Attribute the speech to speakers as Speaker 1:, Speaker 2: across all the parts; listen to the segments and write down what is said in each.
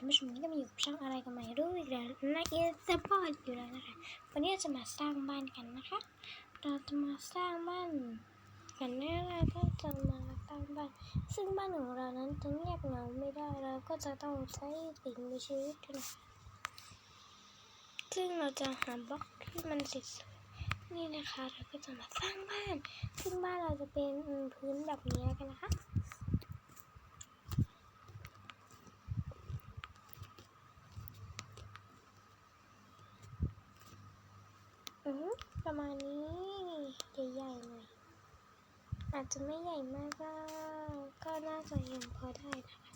Speaker 1: ท่านผู้ชมนี่ก็มาอยู่กับช่องอะไรกันใหม่รู้อีกแล้วนะเอสปอร์ตอยู่แล้วนะคะวันนี้เราจะมาสร้างบ้านกันนะคะ เราจะมาสร้างบ้านกันแน่เราก็จะมาสร้างบ้าน ซึ่งบ้านของเรานั้นจะเงียบเหงาไม่ได้เราก็จะต้องใช้สิ่งมีชีวิตนะคะซึ่งเราจะหาบล็อกที่มันติดนี่นะคะเราก็จะมาสร้างบ้าน ซึ่งบ้านเราจะเป็นพื้นแบบนี้กันนะคะ ประมาณนี้ใหญ่ๆหน่อยอาจจะไม่ใหญ่มากก็ก็น่าจะยังพอได้นะคะ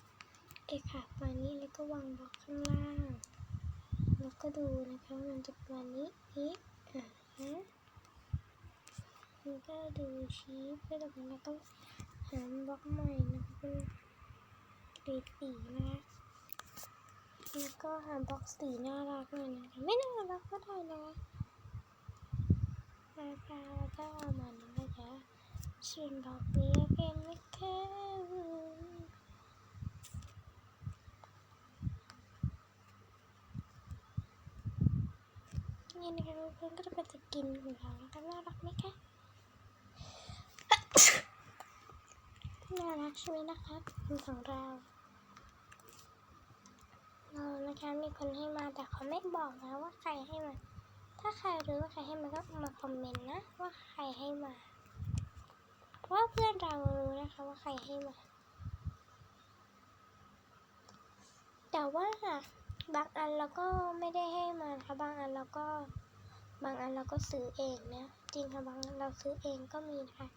Speaker 1: โอค่ะประมาณนี้แล้วก็วางบล็อกข้างล่างแล้วก็ดูนะคะว่ามันจะประมาณนี้นี้อะฮะแล้วก็ดูชี้ไปตรงนั้นแล้วก็หาบล็อกใหม่นะคะเป็นสีสีนะคะแล้วก็หาบล็อกสีน่ารักหน่อยนะคะไม่น่ารักก็ได้นะ นะคะแล้วก็มันนะคะส่วนดอกนี้เป็นนะคะนี่นะคะเพื่อนก็จะเป็นสกินของเรานะคะน่ารักไหมคะน่ารักใช่ไหมนะคะเป็นของเราเรานะคะมีคนให้มาแต่เขาไม่บอกนะว่าใครให้มา ถ้าใครรู้ว่าใครให้มาก็มาคอมเมนต์นะ ว่าใครให้มา เพราะว่าเพื่อนเรารู้นะคะว่าใครให้มา แต่ว่าบางอันเราก็ไม่ได้ให้มานะคะบางอันเราก็บางอันเราก็ซื้อเองนะจริงค่ะบางอันเราซื้อเองก็มีนะคะ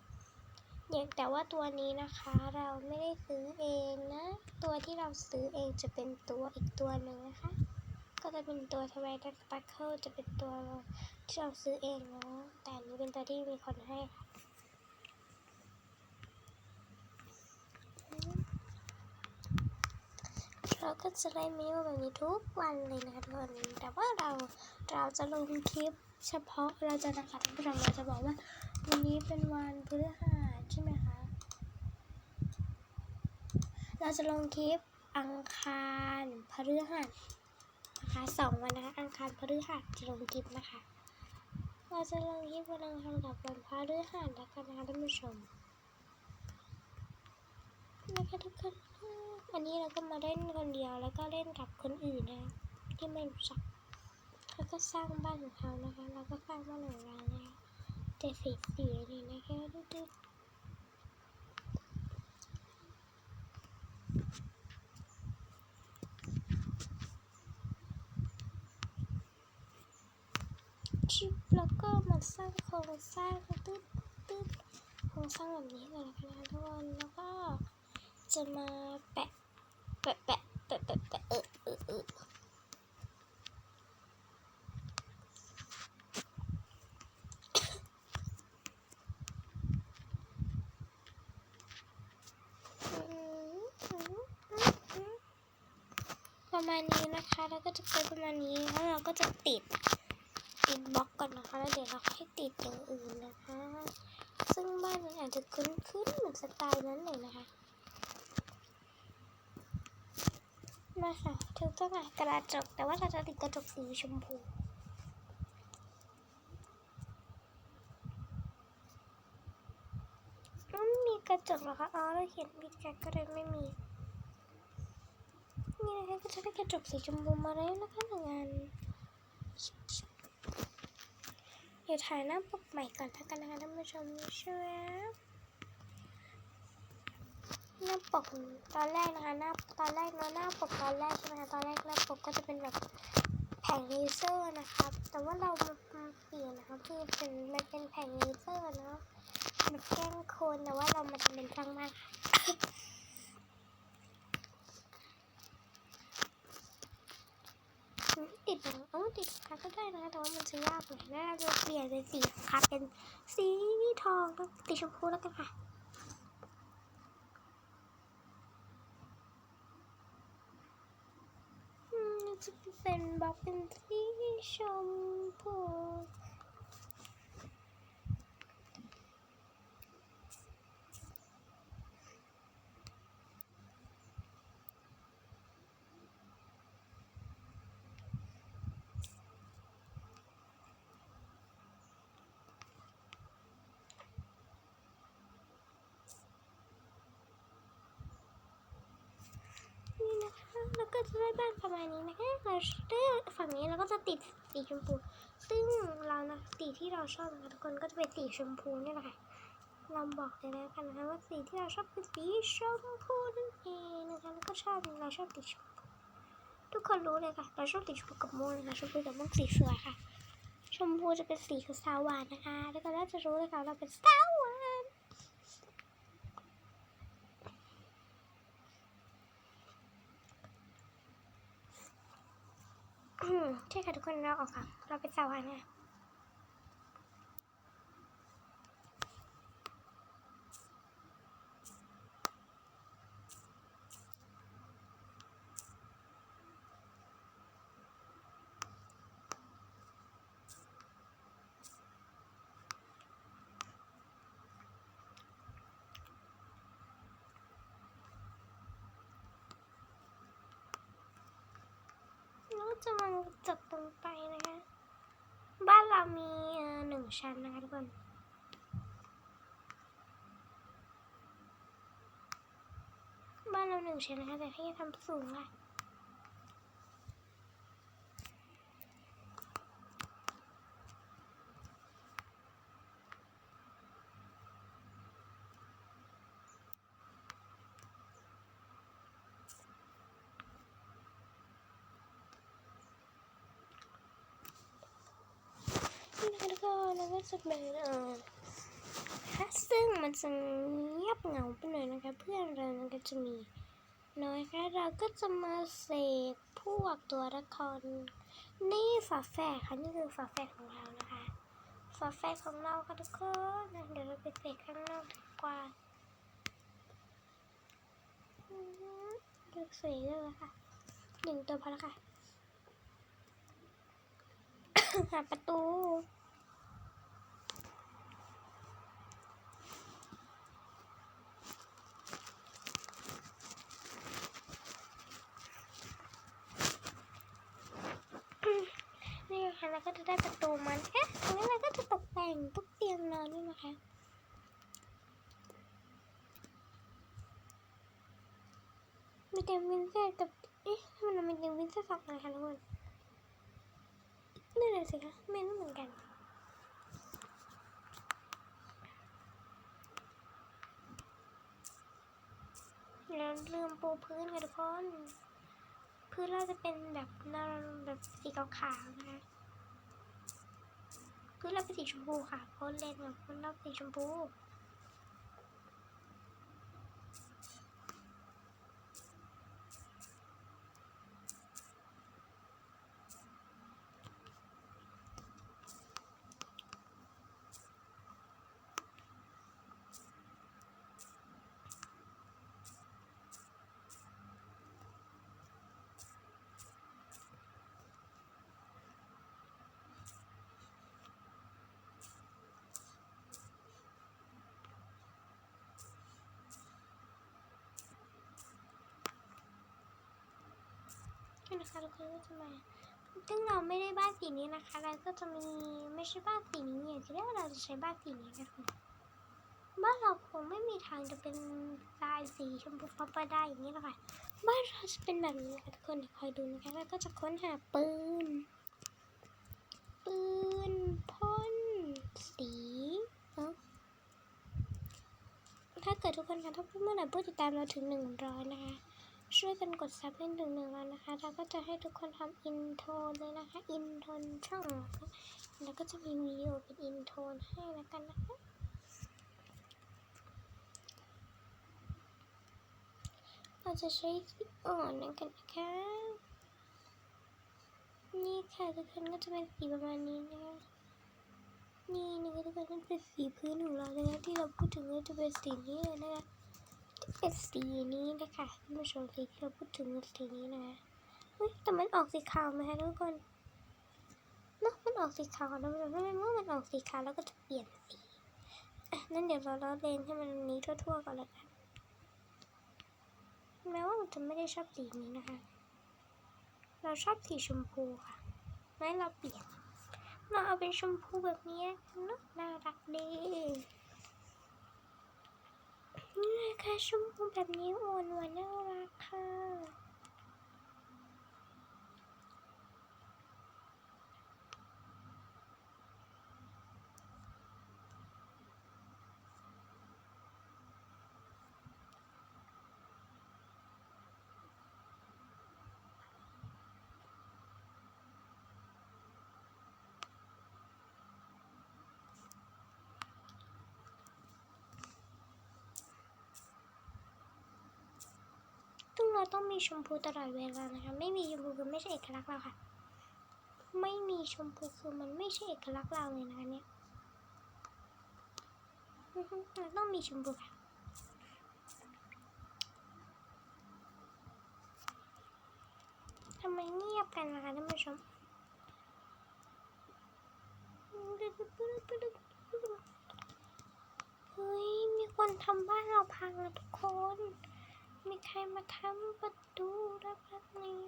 Speaker 1: อย่างแต่ว่าตัวนี้นะคะเราไม่ได้ซื้อเองนะ ตัวที่เราซื้อเองจะเป็นตัวอีกตัวหนึ่งนะคะ ก็จะเป็นตัวทวายดักสปาร์เคิลจะเป็นตัวที่เราซื้อเองเนาะแต่นนี้เป็นตัวที่มีคนให้ค่ะเราก็จะได้มิวแบบนี้ทุกวันเลยนะคะทุกคนแต่ว่าเราเราจะลงคลิปเฉพาะเราจะนะคะท่านผู้ชมเราจะบอกว่า วันนี้เป็นวันพฤหัสใช่ไหมคะ เราจะลงคลิปอังคารพฤหัส นะคะสองวันนะคะ อังคารพฤหัสจะลงคลิปนะคะ เราจะลงคลิปวันอังคารกับวันพฤหัสแล้วกันนะคะท่านผู้ชมนะคะทุกคนอันนี้เราก็มาเล่นคนเดียวแล้วก็เล่นกับคนอื่นนะที่ไม่รู้จักแล้วก็สร้างบ้านของเขานะคะเราก็สร้างบ้านของเรานะคะแต่สีสีนี่นะคะดูๆชิป แล้วก็มาสร้างโครงสร้างตึ๊ดตึ๊ดโครงสร้างแบบนี้ก่อนนะคะทุกคนแล้วก็จะมาแปะแปะแปะแปะแปะแปะเออเออเออประมาณนี้นะคะ แล้วก็จะเป็นประมาณนี้ แล้วเราก็จะติด ก่อนนะคะแล้วเดี๋ยวเราค่อยติดอย่างอื่นนะคะ ซึ่งบ้านมันอาจจะคุ้นๆเหมือนสไตล์นั้นเลยนะคะมาค่ะถูกต้องค่ะกระจกแต่ว่าเราจะติดกระจกสีชมพูมมีกระจกเหรอคะอ๋อเราเห็นมีกันก็เลยไม่มีนี่นะคะก็จะได้กระจกสีชมพูมาแล้วนะคะหนึ่งอัน เดี๋ยวถ่ายหน้าปกใหม่ก่อนแล้วกันนะคะท่านผู้ชมช่วยหน้าปกตอนแรกนะคะหน้าตอนแรกเนาะหน้าปกตอนแรกใช่ไหมคะตอนแรกหน้าปกก็จะเป็นแบบแผงเลเซอร์นะครับ แต่ว่าเรามาเปลี่ยนนะคะคือเป็นมันเป็นแผงเลเซอร์เนาะแบบแกล้งคนแต่ว่าเรามาทำเป็นช่างมากค่ะ อืม ติดหนังเออติดค่ะก็ได้นะแต่ว่ามันจะยากหน่อยน่าจะเปลี่ยนเป็นสีค่ะเป็นสีทองแล้วสีชมพูแล้วกันค่ะอืมจะเป็นบล็อกเป็นสีชมพู็จะได้บ้านประมาณนี้นะคะเราเลือกฝั่งนี้เราก็จะติดสีชมพู ซึ่งเรานะสีที่เราชอบนะคะทุกคนก็จะเป็นสีชมพูนี่แหละค่ะเราบอกเลยแล้วกันนะคะว่าสีที่เราชอบคือสีชมพูนั่นเองนะคะแล้วก็ชอบเราชอบสีชมพูทุกคนรู้เลยค่ะเราชอบสีชมพูกับม่วงนะคะชมพูกับม่วงสีสวยค่ะ ชมพูจะเป็นสีของสาวหวานนะคะ แล้วก็น่าจะรู้เลยค่ะว่าเราเป็นสาวหวานอืม ใช่ค่ะทุกคนเราออกค่ะ เราเป็นสาวานะ แล้วจะมา นไปนะคะ บ้านเรามีหนึ่งชั้นนะคะทุกคนบ้านเราหนึ่งชั้นนะคะแต่ให้ทำสูงค่ะ แล้วก็แล้วก็ จะเป็นเออถ้าซึ่งมันจะเงียบเหงาไปหน่อยนะคะเพื่อนเรามันก็จะมีน้อยค่ะเราก็จะมาเสกพวกตัวละครนี่ฝาแฝดค่ะนี่คือฝาแฝดของเรานะคะฝาแฝดของเราค่ะทุกคนเดี๋ยวเราไปเสกข้างนอกดีกว่าอืมเลือกสีเลยค่ะหนึ่งตัวพอแล้วค่ะหาประตู นี่ค่ะแล้วก็จะได้ประตูมันเอ๊ะทีนี้เราก็จะตกแต่งทุกเตียงนอนด้วยนะคะมีเตียงวินเซอร์กับเอ๊ะมเรามีเตียงวินเซอร์สองอันคะทุกคนนั่นแหละสิคะไม่รู้เหมือนกันแล้วลืมปูพื้นค่ะทุกคนพื้นเราจะเป็นแบบน่าแบบสีขาวๆนะคะ พื้นเราเป็นสีชมพูค่ะเพราะเล่นแบบพื้นเราสีชมพู นี่นะคะทุกคนก็จะมาซึ่งเราไม่ได้บ้านสีนี้นะคะ เราก็จะมีไม่ใช่บ้านสีนี้อย่างที่แรกเราจะใช้บ้านสีนี้นะคะบ้านเราคงไม่มีทางจะเป็นลายสีชมพูฟ้าๆได้อย่างนี้หรอกค่ะ บ้านเราจะเป็นแบบนี้นะคะทุกคนคอยดูนะคะแล้วก็จะค้นหาปืน ปืนพ่นสีถ้าเกิดทุกคนคะถ้าเมื่อไหร่ผู้ติดตามเราถึงหนึ่งร้อยนะคะ ช่วยกันกดซับเล่นถึงหนึ่งแล้วนะคะ เราก็จะให้ทุกคนทำอินโทรเลยนะคะ อินโทรช่องนะแล้วก็จะมีวิดีโอเป็นอินโทรให้แล้วกันนะคะ เราจะใช้สีอ่อนนั่นกันนะคะ นี่ค่ะทุกคนก็จะเป็นสีประมาณนี้นะคะนี่นะคะทุกคนก็เป็นสีพื้นของเราเลยนะที่เราพูดถึงก็จะเป็นสีนี้เลยนะคะ เป็นสีนี้นะคะท่านผู้ชมสีที่เราพูดถึงคือสีนี้นะคะเฮ้ยแต่มันออกสีขาวไหมคะทุกคนเนาะมันออกสีขาวนะท่านผู้ชมถ้ามันเมื่อมันออกสีขาวแล้วก็จะเปลี่ยนสีอะนั่นเดี๋ยวเราล้อเลนให้มันนี้ทั่วๆก่อนเลยกันแม้ว่าเราจะไม่ได้ชอบสีนี้นะคะ เราชอบสีชมพูค่ะงั้นเราเปลี่ยนเราเอาเป็นชมพูแบบนี้เนอะน่ารักดี นี่ค่ะชมพูแบบนี้อ่อนหวานน่ารักค่ะ เราต้องมีชมพูตลอดเวลานะคะ ไม่มีชมพูคือไม่ใช่เอกลักษณ์เราค่ะ ไม่มีชมพูคือมันไม่ใช่เอกลักษณ์เราเลยนะคะเนี่ยเราต้องมีชมพูค่ะทำไมเงียบกันล่ะคะท่านผู้ชมเฮ้ย มีคนทำบ้านเราพังแล้วทุกคน มีใครมาทำประตูแล้วแบบนี้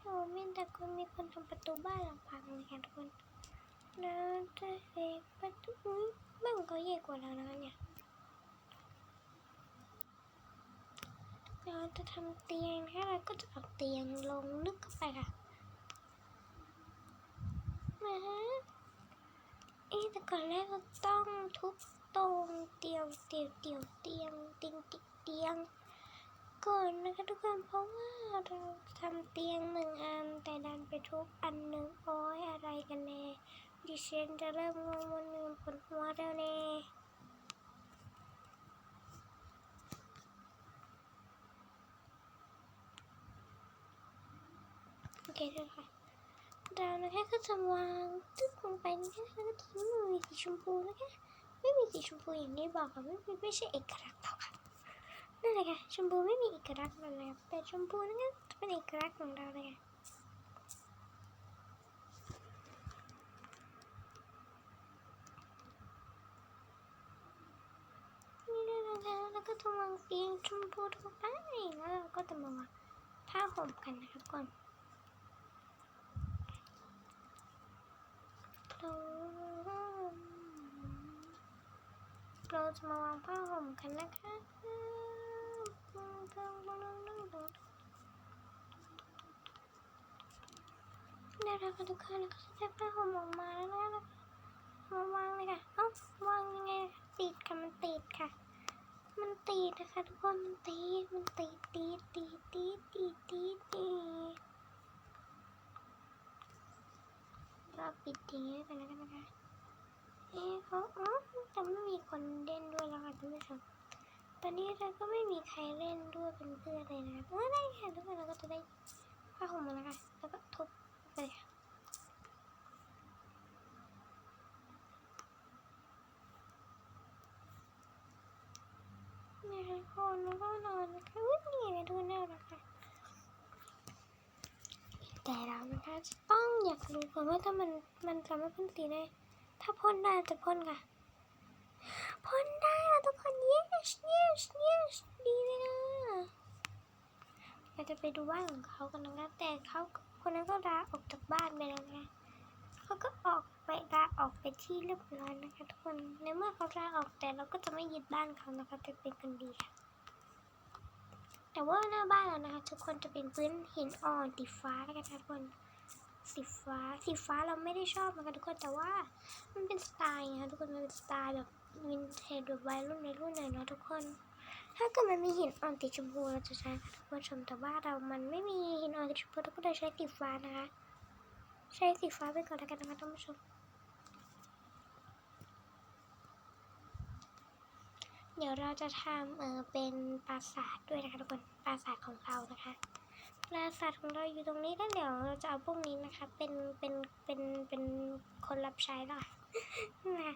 Speaker 1: โอ้มีแต่คนมีคนทำประตูบ้านเราพังเลยค่ะทุกคนแล้วจะเอกประตูอุ๊ยบ้านก็ใหญ่กว่าเราแล้วเนี่ยเราจะทำเตียงนะคะเราก็จะเอาเตียงลงลึกเข้าไปค่ะนะฮะเอ๊แต่ก่อนแรกเราต้องทุบ ตรงเตียงเตียงเตียงเตียงเตียงเตียงเตียงก่อนนะคะทุกคนเพราะว่าเราทำเตียงหนึ่งอันแต่ดันไปทุบอันหนึ่งโอ้ยอะไรกันแน่ดิฉันจะเริ่มงงวันหนึ่งปวดหัวแล้วแน่โอเคเลยค่ะเรานะคะก็จะวางตึ๊กลงไปนะคะแล้วก็ทิ้งมือสีชมพูนะคะ ไม่มีสีชมพูอย่างที่บอกค่ะไม่ไม่ไม่ใช่เอกลักษณ์เราค่ะนั่นแหละค่ะชมพูไม่มีเอกลักษณ์เราเลยแต่ชมพูนะคะจะเป็นเอกลักษณ์ของเราเลยค่ะนี่เละคะแล้วก็จะวางเตียงชมพูลงไปแล้วเราก็จะมาวางผ้าห่มกันนะคะก่อนเรา เราจะมาวางผ้าห่มกันนะคะได้แล้วค่ะทุกคนแล้วก็จะได้ผ้าห่มออกมาแล้วนะคะมาวางเลยค่ะ เอ้าวางยังไงติดค่ะมันติดค่ะ มันติดนะคะทุกคนมันติดมันติดติดติดติดติดติดติดเราปิดทิ้งไว้กันแล้วกันนะคะ เอ๊ะเขาอ๋อแต่ไม่มีคนเล่นด้วยแล้วค่ะท่านผู้ชมตอนนี้เราก็ไม่มีใครเล่นด้วยเป็นเพื่อนเลยนะเออได้ค่ะทุกคนเราก็จะได้ผ้าห่มมาแล้วค่ะแล้วก็ทุบไปเลยค่ะนี่ค่ะคนแล้วก็นอนนะคะอุ้ยนี่ไงดูแนวนะคะแต่เรานะคะจะต้องอยากรู้ก่อนว่าถ้ามันมันสามารถพ่นสีได้ ถ้าพ่นได้จะพ่นค่ะพ่นได้ค่ะทุกคน yes yes yes ดีเลยนะเราจะไปดูบ้านของเขากันนะคะแต่เขาคนนั้นก็ลาออกจากบ้านไปแล้วนะเขาก็ออกไปลาออกไปที่เรียบร้อยนะคะทุกคนในเมื่อเขาลาออกแต่เราก็จะไม่ยึดบ้านเขานะคะจะเป็นคนดีค่ะแต่ว่าหน้าบ้านเรานะคะ ทุกคนจะเป็นพื้นหินอ่อนสีฟ้าแล้วกันค่ะทุกคน สีฟ้า สีฟ้าเราไม่ได้ชอบนะคะทุกคน แต่ว่ามันเป็นสไตล์นะคะทุกคน มันเป็นสไตล์แบบวินเทจแบบวัยรุ่นในรุ่นหน่อยเนาะทุกคน ถ้าเกิดมันมีหินอ่อนติดชมพูเราจะใช้ค่ะทุกคนชม แต่ว่าเรา มันไม่มีหินอ่อนติดชมพูเราก็เลยใช้สีฟ้านะคะ ใช้สีฟ้าไปก่อนแล้วกันนะคะท่านผู้ชม เดี๋ยวเราจะทำเออเป็นปราสาทด้วยนะคะทุกคน ปราสาทของเรานะคะ ปราสาทของเราอยู่ตรงนี้แล้วเดี๋ยวเราจะเอาพวกนี้นะคะ เป็นเป็นเป็นเป็นคนรับใช้แล้วค่ะนะ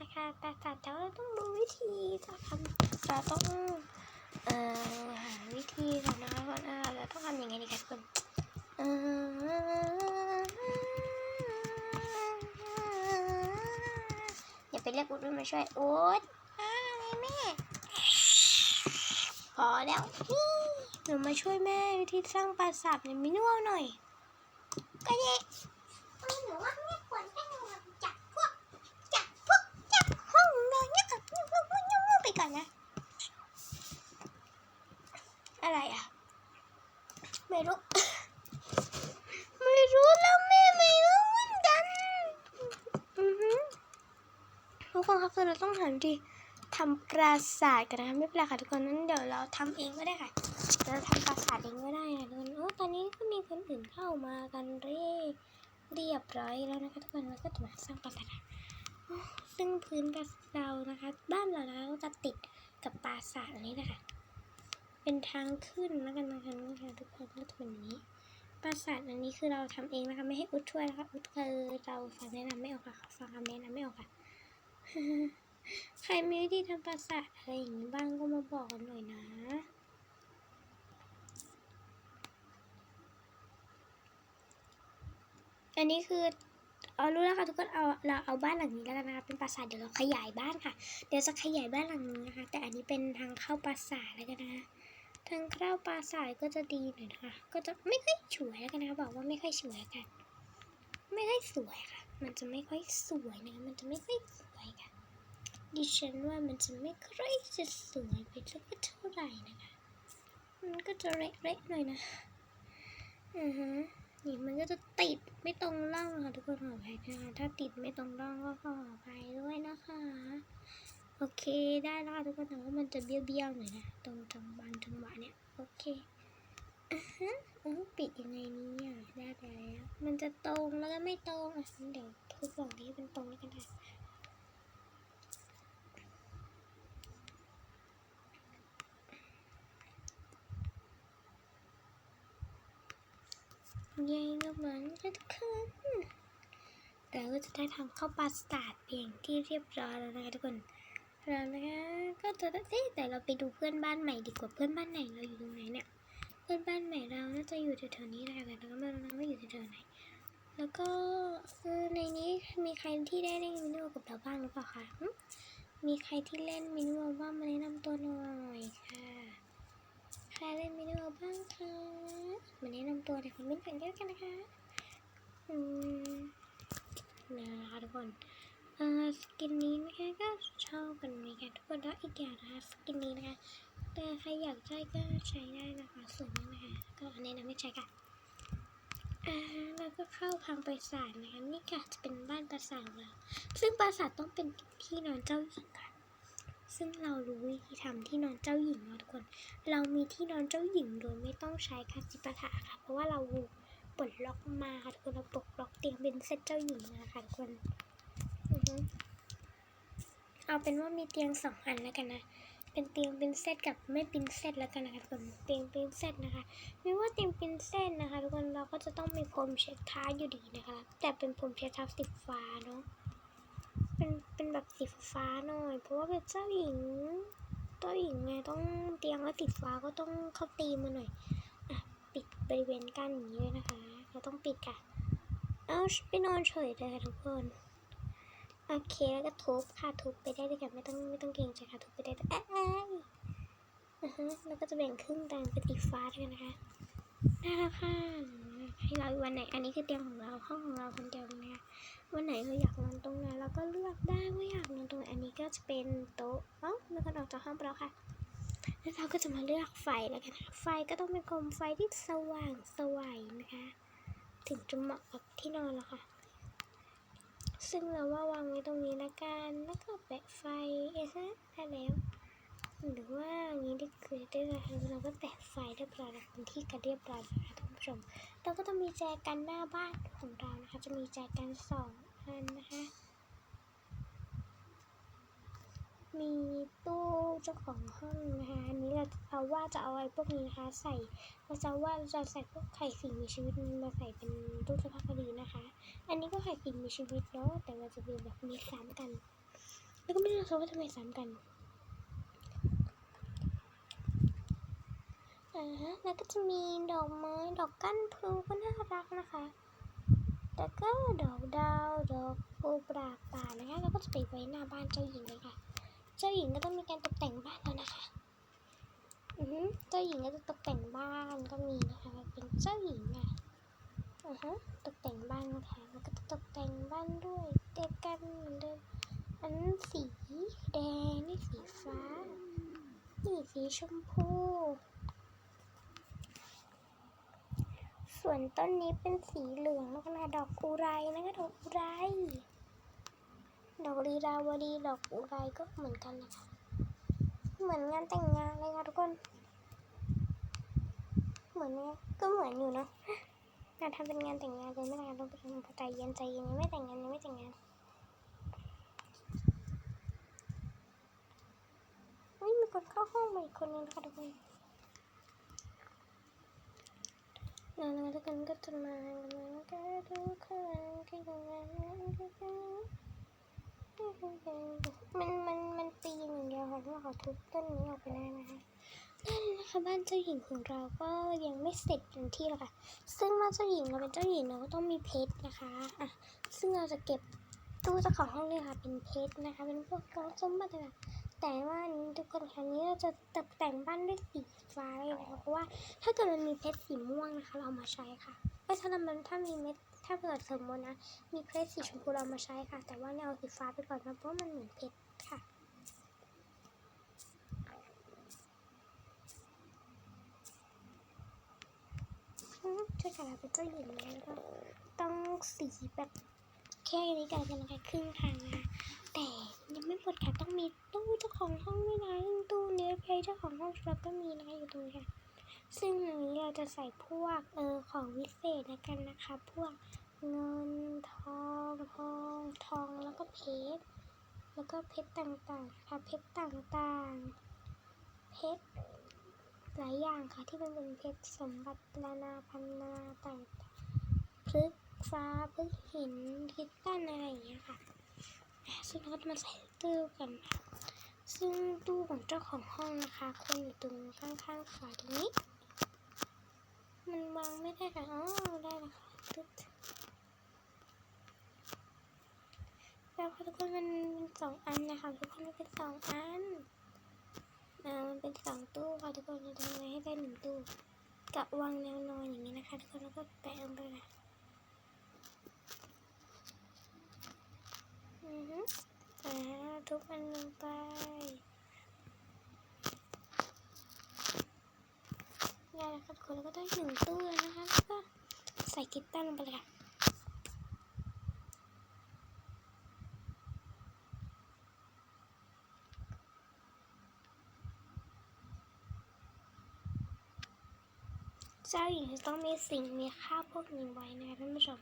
Speaker 1: นะคะปราสาทแต่ว่าเราต้องดูวิธีจะทำเราต้องเอ่อหาวิธีก่อนนะคะว่าเออเราต้องทำยังไงดีคะทุกคนเอออย่าไปเรียกอุดมาช่วยอุดอะไรแม่พอแล้ว หนูมาช่วยแม่วิธีสร้างปราสาทเนี่ยมินวลหน่อย ก็เย่หนูว่าแม่ควรให้หนูจับพวกจับพวกจับห้องนอนเนี่ยกับยุ่งยุ่งยุ่งไปก่อนนะ อะไรอะ ไม่รู้ ไม่รู้แล้วแม่ไม่รู้เหมือนกัน อือหือทุกคนครับคือเราต้องหาวิธี ทำปราสาทกันนะคะไม่เป็นไรค่ะทุกคนนั้นเดี๋ยวเราทำเองก็ได้ค่ะเราทำปราสาทเองก็ได้ค่ะทุกคนโอ้ตอนนี้ก็มีคนอื่นเข้ามากันเรียบเรียบร้อยแล้วนะคะ ทุกคนเราก็จะมาสร้างปราสาทซึ่งพื้นปราสาทเรานะคะ บ้านเรานะคะก็จะติดกับปราสาทนนี้นะคะ เป็นทางขึ้นแล้วกันนะคะนะคะทุกคนก็จะเป็นอย่างนี้ปราสาทอันนี้คือเราทำเองนะคะ ไม่ให้อุดช่วยนะคะอุดคือเราฟังแนะนำไม่ออกค่ะฟังคำแนะนำไม่ออกค่ะ ใครมีวิธีทำปราสาทอะไรอย่างนี้บ้างก็มาบอกกันหน่อยนะอันนี้คือเอารู้แล้วค่ะทุกคนเอาเราเอาบ้านหลังนี้แล้วกันนะคะเป็นปราสาทเดี๋ยวเราขยายบ้านค่ะ เดี๋ยวจะขยายบ้านหลังนี้นะคะ แต่อันนี้เป็นทางเข้าปราสาทแล้วกันนะคะทางเข้าปราสาทก็จะดีหน่อยนะคะ ก็จะไม่ค่อยสวยแล้วกันนะคะบอกว่าไม่ค่อยสวยกัน ไม่ค่อยสวยค่ะ มันจะไม่ค่อยสวยนะมันจะไม่ค่อยสวย ดิฉันว่ามันจะไม่ค่อยจะสวยไปสักเท่าไหร่นะคะ มันก็จะเละๆหน่อยนะ อือฮะนี่มันก็จะติดไม่ตรงร่องค่ะทุกคนขออภัยนะคะถ้าติดไม่ตรงร่องก็ขออภัยด้วยนะคะ โอเคได้แล้วค่ะทุกคนแต่ว่ามันจะเบี้ยวๆหน่อยนะตรงจังหวะจังหวะเนี่ยโอเคอะฮะเออปิดยังไงเนี่ยได้แล้ว มันจะตรงแล้วก็ไม่ตรงอะเดี๋ยวทุกฝั่งนี้เป็นตรงแล้วกันค่ะ เย้ก็เหมือนกันทุกคนเราก็จะได้ทำเข้าปราสตาร์ทเพียงที่เรียบร้อยแล้วนะคะทุกคนเรานะคะก็จะได้แต่เราไปดูเพื่อนบ้านใหม่ดีกว่าเพื่อนบ้านไหนเราอยู่ตรงไหนเนี่ย เพื่อนบ้านใหม่เราน่าจะอยู่แถวๆนี้แหละแต่เราก็ไม่รู้นะว่าอยู่แถวๆไหน แล้วก็ในนี้มีใครที่ได้เล่นมินิโอกับเราบ้างหรือเปล่าคะมีใครที่เล่นมินิโอบ้างมาแนะนำตัวหน่อยค่ะ ครเล่นมินิโอบ้างคะมาแนะนำตัวในคอมเมนต์กันเยอะกันนะคะ อืมนะคะทุกคนเอ่อสกินนี้นะคะก็ชอบกันเหมือนกันทุกคนแล้วอีกอย่างนะคะสกินนี้นะคะแต่ใครอยากใช้ก็ใช้ได้นะคะส่วนนี้นะคะก็แนะนำให้ใช้ค่ะอ่าแล้วก็เข้าพังปราสาทนะคะนี่ค่ะจะเป็นบ้านปราสาทเราซึ่งปราสาทต้องเป็นที่นอนเจ้าหญิงค่ะ ซึ่งเรารู้วิธีทำที่นอนเจ้าหญิงแล้วทุกคน เรามีที่นอนเจ้าหญิงโดยไม่ต้องใช้คาสิปะถะค่ะ เพราะว่าเราปลดล็อกมาค่ะทุกคนเราปลดล็อกเตียงเป็นเซตเจ้าหญิงนะคะทุกคนเอาเป็นว่ามีเตียงสองอันแล้วกันนะเป็นเตียงเป็นเซตกับไม่เป็นเซตแล้วกันนะคะทุกคนเตียงเป็นเซตนะคะไม่ว่าเตียงเป็นเซตนะคะทุกคนเราก็จะต้องมีพรมเช็ดเท้าอยู่ดีนะคะ แต่เป็นพรมเช็ดเท้าสีฟ้าเนาะ เป็นเป็นแบบสีฟ้าหน่อย เพราะว่าเป็นเจ้าหญิงเจ้าหญิงไงต้องเตียงแล้วสีฟ้าก็ต้องเข้าตีมมาหน่อยอะปิดบริเวณกั้นอย่างนี้เลยนะคะ เราต้องปิดค่ะ เอาไปนอนเฉยเลยทุกคนโอเคแล้วก็ทุบค่ะทุบไปได้เลยค่ะไม่ต้องไม่ต้องเกรงใจค่ะทุบไปได้เอ้ยนะฮะแล้วก็จะแบ่งครึ่งแบ่งเป็นสีฟ้าด้วยกันนะคะได้แล้วค่ะให้เราวันไหนอันนี้คือเตียงของเราห้องของเราคนเดียวนะคะ วันไหนเราอยากนอนตรงไหนเราก็เลือกได้ว่าอยากนอนตรงไหนอันนี้ก็จะเป็นโต๊ะเอ้าแล้วก็ออกจากห้องไปแล้วค่ะแล้วเราก็จะมาเลือกไฟแล้วกันไฟก็ต้องเป็นโคมไฟที่สว่างสวัยนะคะ ถึงจะเหมาะกับที่นอนแล้วค่ะ ซึ่งเราว่าวางไว้ตรงนี้ละกันแล้วก็แปะไฟเอะฮะได้แล้วหรือว่าอย่างนี้ได้คือได้เลยค่ะเราก็แปะไฟเรียบร้อยแล้วเป็นที่กันเรียบร้อยแล้วนะคะท่า ผู้ชม เราก็ต้องมีแจกันหน้าบ้านของเรานะคะ จะมีแจกันสองอันนะคะ มีตู้เจ้าของห้องนะคะอันนี้เราเอาว่าจะเอาไอ้พวกนี้นะคะ ใส่เราจะว่าจะใส่พวกไข่สิ่งมีชีวิตมาใส่เป็นตู้เสื้อผ้าดีนะคะ อันนี้ก็ไข่สิ่งมีชีวิตเนาะแต่มันจะเป็นแบบมีซ้ำกัน แล้วก็ไม่รู้ว่าทำไมซ้ำกันอ่าฮะ แล้วก็จะมีดอกไม้ดอกกั้นพลูก็น่ารักนะคะแล้วก็ดอกดาวดอกปูปราบป่านะคะ แล้วก็จะไปไว้หน้าบ้านเจ้าหญิงเลยค่ะ เจ้าหญิงก็ต้องมีการตกแต่งบ้านแล้วนะคะอือเจ้าหญิงก็จะตกแต่งบ้านก็มีนะคะเป็นเจ้าหญิงอะอือฮะตกแต่งบ้านนะคะแล้วก็จะตกแต่งบ้านด้วยเดียวกันเหมือนเดิมอันนั้นสีแดงนี่สีฟ้านี่สีชมพู ส่วนต้นนี้เป็นสีเหลืองนะคะ ดอกอุไรนะคะดอกอุไร ดอกลีลาวดี ดอกอุไรก็เหมือนกันนะคะ เหมือนงานแต่งงานเลยค่ะทุกคน เหมือนไหมก็เหมือนอยู่เนาะงานทำเป็นงานแต่งงานเลยไม่ได้ต้องเป็นใจเย็นใจเย็นยังไม่แต่งงานยังไม่แต่งงานเฮ้ยมีคนเข้าห้องมาอีกคนนึงนะคะทุกคน แล้วทุกคนก็จะมาแล้วก็ทุกคนก็อย่างนั้นก็มันมันมันปีนอย่างเดียวค่ะที่เราขอทุบต้นนี้ออกไปได้นะคะนั่นนะคะบ้านเจ้าหญิงของเราก็ยังไม่เสร็จเต็มที่หรอกค่ะ ซึ่งบ้านเจ้าหญิงเราเป็นเจ้าหญิงเราก็ต้องมีเพชรนะคะอะซึ่งเราจะเก็บตู้เจ้าของห้องเลยค่ะเป็นเพชรนะคะ เป็นพวกกล่องสมบัติต่าง แต่ว่านทุกคนครั้งนี้เราจะตกแต่งบ้านด้วยสีฟ้าเลยนะคะเพราะว่าถ้าเกิดมันมีเพชรสีม่วงนะคะ เราเอามาใช้ค่ะเอ้ยถ้ามันถ้ามีเม็ดถ้าเกิดสมมตินะมีเพชรสีชมพูเรามาใช้ค่ะ แต่ว่าเนี่ยเอาสีฟ้าไปก่อนนะเพราะมันเหมือนเพชรค่ะช่วยกันเราเป็นเจ้าหญิงแล้วก็ต้องสีแบบแค่นี้กันกันนะคะครึ่งทางนะคะ แต่ยังไม่หมดค่ะต้องมีตู้เจ้าของห้องด้วยนะตู้เนื้อเพลเจ้าของห้องเราก็มีนะคะอยู่ตรงนี้ค่ะซึ่งอันนี้เราจะใส่พวกเออของวิเศษนะกันนะคะ พวกเงินทองทองทองแล้วก็เพชรแล้วก็เพชรต่างๆนะคะเพชรต่างๆ เพชรหลายอย่างค่ะที่มันเป็นเพชรสมบัตินานาพันนาต่างๆพลึกฟ้าพลึกหินคริสตัลอะไรอย่างเงี้ยค่ะ ซึ่งเราก็จะมาใส่ตู้กันค่ะซึ่งตู้ของเจ้าของห้องนะคะควรอยู่ตรงข้างๆฝาตรงนี้ มันวางไม่ได้ค่ะอ๋อได้แล้วค่ะตึ๊ดแล้วค่ะทุกคนมันเป็นสองอันนะคะทุกคนมันเป็นสองอันอ่ามันเป็นสองตู้ค่ะทุกคนจะทำไงให้ได้หนึ่งตู้กับวางแนวนอนอย่างนี้นะคะ ทุกคนแล้วก็แปะลงไปเลยอือฮึอ่า ทุกอันลงไปได้แล้วค่ะทุกคนแล้วก็ได้หนึ่งตู้นะคะแล้วก็ใส่กีตาร์ลงไปเลยค่ะเจ้าหญิงจะต้องมีสิ่งมีค่าพวกนี้ไว้นะท่านผู้ชม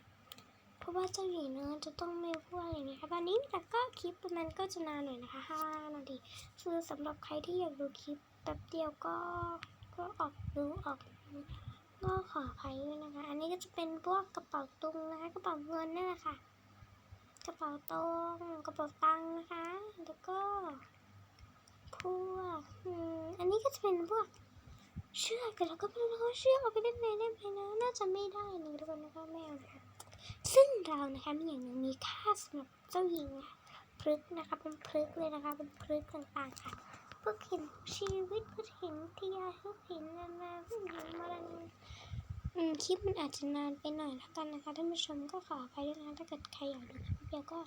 Speaker 1: ราะว่าเจ้าหญิงเนื้อจะต้องมีพวกอย่างนี้ค่ะตอนนี้แต่ก็คลิปมันก็จะนานหน่อยนะคะห้านาทีคือสำหรับใครที่อยากดูคลิปแป๊บเดียวก็ก็ออกดูออกก็ขออภัยด้วยนะคะ อันนี้ก็จะเป็นพวกกระเป๋าตุงนะคะกระเป๋าเงินนี่แหละค่ะ กระเป๋าตงกระเป๋าตังค์นะคะ แล้วก็พวกอันนี้ก็จะเป็นพวกเชือกแต่เราก็ไม่รู้ว่าเชือกเอาไปได้ไหมได้ไหมนะน่าจะไม่ได้นะทุกคนนะคะไม่เอานะคะ ซึ่งเรานะคะมีอย่างหนึ่งมีค่าสำหรับเจ้าหญิงค่ะพลึกนะคะเป็นพลึกเลยนะคะเป็นพลึกต่างๆค่ะพวกเห็นชีวิตพวกเห็นที่ยาพวกเห็นนานาพวกเห็นมาลังอืมคลิปมันอาจจะนานไปหน่อยแล้วกันนะคะท่านผู้ชมก็ขออภัยด้วยนะถ้าเกิดใครอยากดูคลิปเดียวก็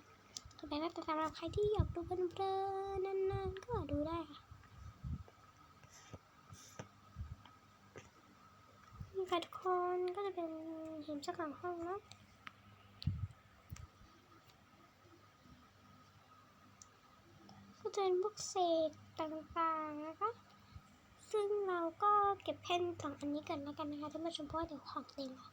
Speaker 1: ต่อไปนะแต่สำหรับใครที่อยากดูเพลินๆนานๆก็ดูได้ค่ะนี่ค่ะทุกคนก็จะเป็นเห็นเจ้าของห้องเนาะ ก็จะเป็นพวกเศษต่างๆนะคะ ซึ่งเราก็เก็บแผ่นสองอันนี้กันแล้วกันนะคะท่านผู้ชมเพราะว่าเดี๋ยวของเต็มค่ะ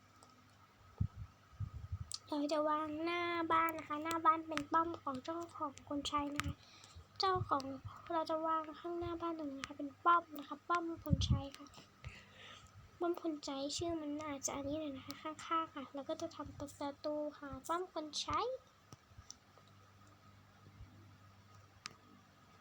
Speaker 1: เราจะวางหน้าบ้านนะคะ หน้าบ้านเป็นป้อมของเจ้าของคนใช้นะคะ เจ้าของเราจะวางข้างหน้าบ้านตรงนี้นะคะเป็นป้อมนะคะ ป้อมคนใช้ค่ะป้อมคนใจชื่อมันอาจจะอันนี้เลยนะคะข้างๆค่ะ แล้วก็จะทำประตูค่ะป้อมคนใช้